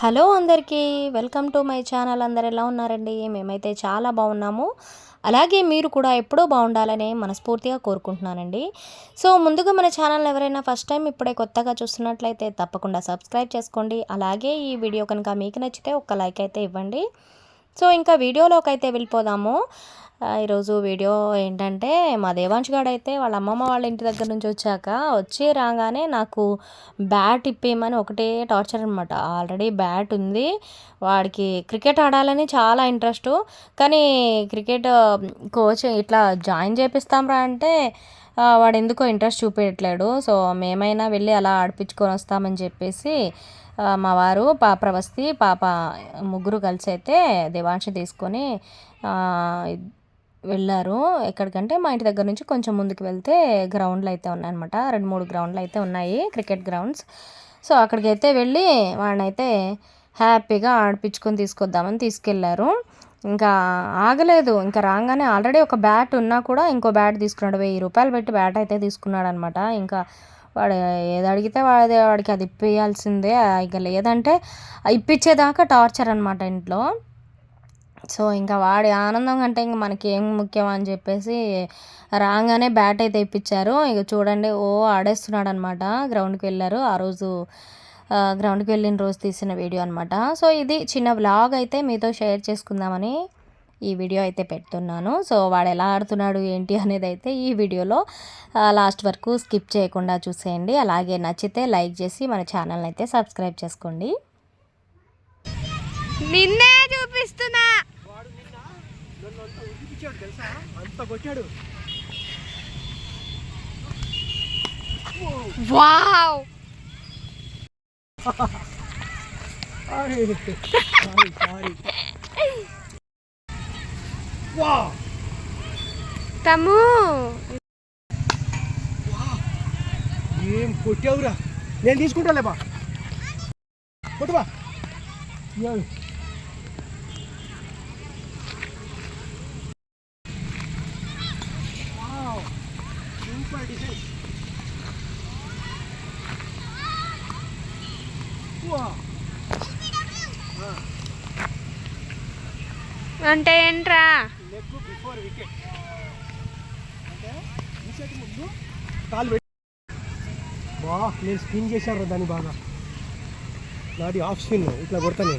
Hello అందరికీ welcome to my channel. అందరు ఎలా ఉన్నారండి? మేమైతే చాలా బాగున్నాము. అలాగే మీరు కూడా ఎప్పుడూ బాగుండాలని మనస్ఫూర్తిగా కోరుకుంటున్నానండి. సో ముందుగా మన ఛానల్ ఎవరైనా ఫస్ట్ టైం ఇప్పుడే కొత్తగా చూస్తున్నట్లయితే తప్పకుండా సబ్స్క్రైబ్ చేసుకోండి. అలాగే ఈ వీడియో కనుక మీకు నచ్చితే ఒక లైక్ అయితే ఇవ్వండి. సో ఇంకా వీడియోలోకి అయితే వెళ్ళిపోదాము. ఈరోజు వీడియో ఏంటంటే మా దేవాంశ్ గాడు అయితే వాళ్ళ అమ్మమ్మ వాళ్ళ ఇంటి దగ్గర నుంచి వచ్చాక వచ్చి రాగానే నాకు బ్యాట్ ఇప్పేయమని ఒకటే టార్చర్ అనమాట ఆల్రెడీ బ్యాట్ ఉంది. వాడికి క్రికెట్ ఆడాలని చాలా ఇంట్రెస్ట్. కానీ క్రికెట్ కోచ్ ఇట్లా జాయిన్ చేపిస్తాంరా అంటే వాడు ఎందుకో ఇంట్రెస్ట్ చూపించట్లేడు సో మేమైనా వెళ్ళి అలా ఆడిపించుకొని వస్తామని చెప్పేసి మా వారు పాప ప్రవస్తి పాప ముగ్గురు కలిసి అయితే దేవాంశి తీసుకొని వెళ్ళారు. ఎక్కడికంటే మా ఇంటి దగ్గర నుంచి కొంచెం ముందుకు వెళ్తే గ్రౌండ్లు అయితే ఉన్నాయన్నమాట. రెండు మూడు గ్రౌండ్లు అయితే ఉన్నాయి క్రికెట్ గ్రౌండ్స్. సో అక్కడికి అయితే వెళ్ళి వాడినైతే హ్యాపీగా ఆడిపించుకొని తీసుకొద్దామని తీసుకెళ్ళారు. ఇంకా ఆగలేదు. ఇంకా రాగానే ఆల్రెడీ ఒక బ్యాట్ ఉన్నా కూడా ఇంకో బ్యాట్ తీసుకున్నాడు. వెయ్యి రూపాయలు పెట్టి బ్యాట్ అయితే తీసుకున్నాడు అనమాట ఇంకా వాడు ఏది అడిగితే వాడి వాడికి అది ఇప్పియాల్సిందే. ఇక లేదంటే ఇప్పించేదాకా టార్చర్ అనమాట ఇంట్లో. సో ఇంకా వాడి ఆనందం కంటే ఇంక మనకి ఏం ముఖ్యం అని చెప్పేసి రాగానే బ్యాట్ అయితే ఇప్పించారు. ఇక చూడండి ఓ ఆడేస్తున్నాడు అనమాట గ్రౌండ్కి వెళ్ళారు. ఆ రోజు గ్రౌండ్కి వెళ్ళిన రోజు తీసిన వీడియో అనమాట. సో ఇది చిన్న బ్లాగ్ అయితే మీతో షేర్ చేసుకుందామని ఈ వీడియో అయితే పెడుతున్నాను. సో వాడు ఎలా ఆడుతున్నాడు ఏంటి అనేది అయితే ఈ వీడియోలో లాస్ట్ వరకు స్కిప్ చేయకుండా చూసేయండి. అలాగే నచ్చితే లైక్ చేసి మన ఛానల్ అయితే సబ్స్క్రైబ్ చేసుకోండి. నిన్నే చూపిస్తున్నా. కొట్టాడు వావ్. సారీ వా తమ్ము. ఏం కొట్టావురా? నేను తీసుకుంటా లేబా కొట్టుబా అంటే ఏంట్రా? Leg before wicket. అంటే వికెట్ ముందు కాలు పెట్టి బా నేను స్పిన్ చేశాను దాన్ని బాగా. నాది ఆఫ్ స్పిన్ ఇట్లా కొడతాను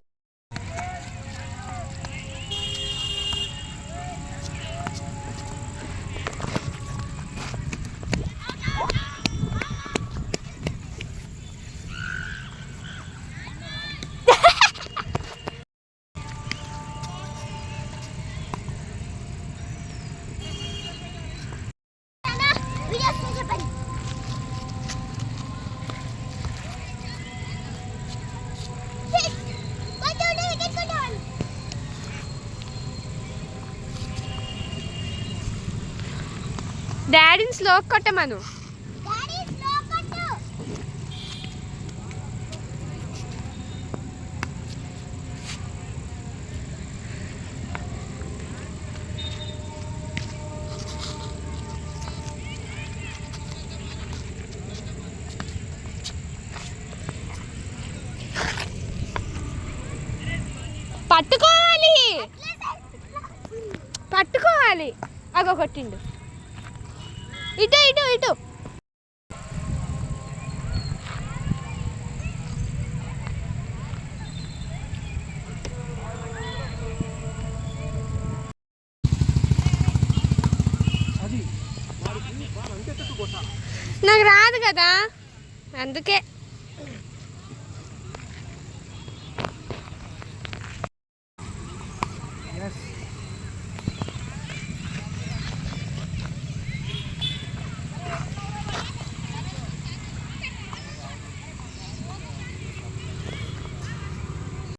డాడీని స్లో కొట్టమను పట్టుకోవాలి. పట్టుకోవాలి. అగో కొట్టిండు. ఇటు ఇటు ఇటు. నాకు రాదు కదా. అందుకే.